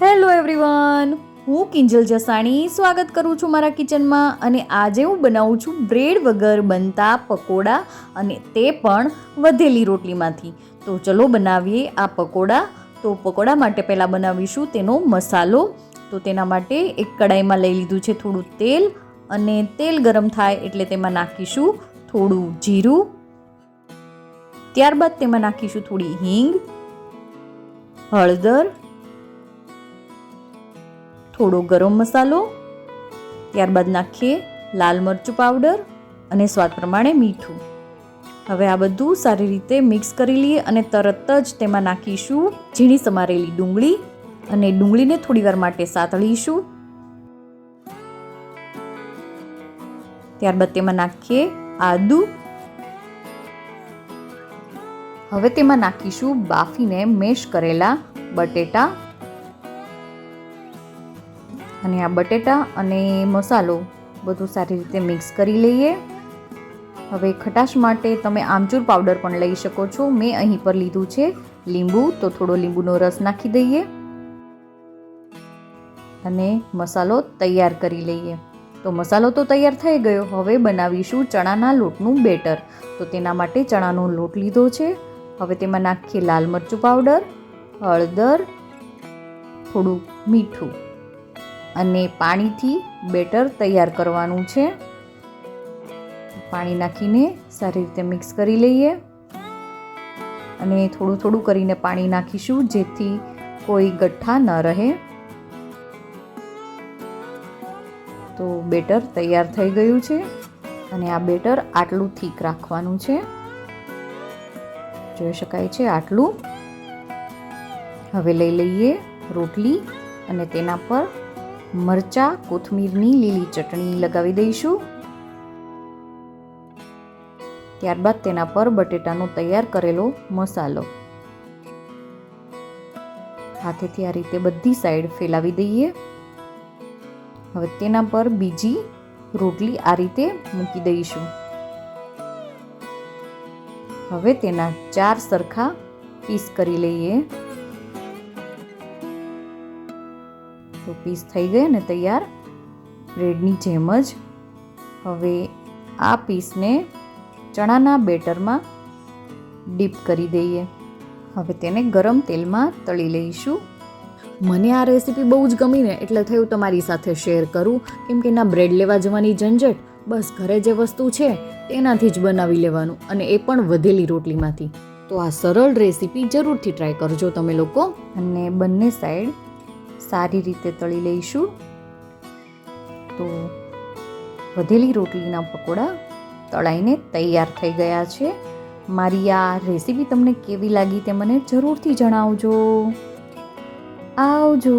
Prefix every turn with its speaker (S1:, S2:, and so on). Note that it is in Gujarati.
S1: હેલો એવરીવન, હું કિંજલ જસાણી સ્વાગત કરું છું મારા કિચનમાં અને આજે હું બનાવું છું બ્રેડ વગર બનતા પકોડા અને તે પણ વધેલી રોટલીમાંથી. તો ચલો બનાવીએ આ પકોડા. તો પકોડા માટે પહેલાં બનાવીશું તેનો મસાલો. તો તેના માટે એક કડાઈમાં લઈ લીધું છે થોડું તેલ અને તેલ ગરમ થાય એટલે તેમાં નાખીશું થોડું જીરું. ત્યારબાદ તેમાં નાખીશું થોડી હિંગ, હળદર થોડો ગરમ મસાલો, ત્યારબાદ નાખીએ લાલ મરચું પાવડર અને સ્વાદ પ્રમાણે મીઠું. હવે આ બધું સારી રીતે મિક્સ કરી લઈએ અને તરત જ તેમાં નાખીશું ઝીણી સમારેલી ડુંગળી અને ડુંગળીને થોડીવાર માટે સાતળીશું. ત્યારબાદ તેમાં નાખીએ આદુ. હવે તેમાં નાખીશું બાફીને મેશ કરેલા બટેટા અને આ બટેટા અને મસાલો બધું સારી રીતે મિક્સ કરી લઈએ. હવે ખટાશ માટે તમે આમચૂર પાવડર પણ લઈ શકો છો. મેં અહીં પર લીધું છે લીંબુ, તો થોડો લીંબુનો રસ નાખી દઈએ. અને મસાલો તૈયાર કરી લઈએ. તો મસાલો તો તૈયાર થઈ ગયો. હવે બનાવીશું ચણાના લોટનું બેટર. તો તેના માટે ચણાનો લોટ લીધો છે. હવે તેમાં નાખીએ લાલ મરચું પાવડર, હળદર, થોડું મીઠું. અને પાણીથી બેટર તૈયાર કરવાનું છે. પાણી નાખીને સારી રીતે મિક્સ કરી લઈએ. અને થોડું થોડું કરીને પાણી નાખીશું જેથી કોઈ ગઠ્ઠા ન રહે. તો બેટર તૈયાર થઈ ગયું છે અને આ બેટર આટલું થીક રાખવાનું છે. જોઈ શકાય છે આટલું. હવે લઈ લઈએ રોટલી અને તેના પર મરચા, કોથમીરની લીલી ચટણી લગાવી દઈશું. ત્યારબાદ તેના પર બટેટાનો તૈયાર કરેલો મસાલો. હાથેથી આ રીતે બધી સાઈડ ફેલાવી દઈએ. હવે તેના પર બીજી રોટલી આ રીતે મૂકી દઈશું. હવે તેના ચાર સરખા પીસ કરી લઈએ. તો પીસ થઈ ગયા ને તૈયાર. બ્રેડની જેમ જ હવે આ પીસને ચણાના બેટરમાં ડીપ કરી દઈએ. હવે તેને ગરમ તેલમાં તળી લઈશું. મને આ રેસીપી બહુ જ ગમી ને એટલે થયું તમારી સાથે શેર કરું. કેમ કે ના બ્રેડ લેવા જવાની ઝંઝટ, બસ ઘરે જે વસ્તુ છે તેનાથી જ બનાવી લેવાનું અને એ પણ વધેલી રોટલીમાંથી. તો આ સરળ રેસીપી જરૂરથી ટ્રાય કરજો તમે લોકો. અને બંને સાઈડ સારી રીતે તળી લઈશું. તો વધેલી રોટલીના પકોડા તળાઈને તૈયાર થઈ ગયા છે. મારી આ રેસીપી તમને કેવી લાગી તે મને જરૂરથી જણાવજો. આવજો.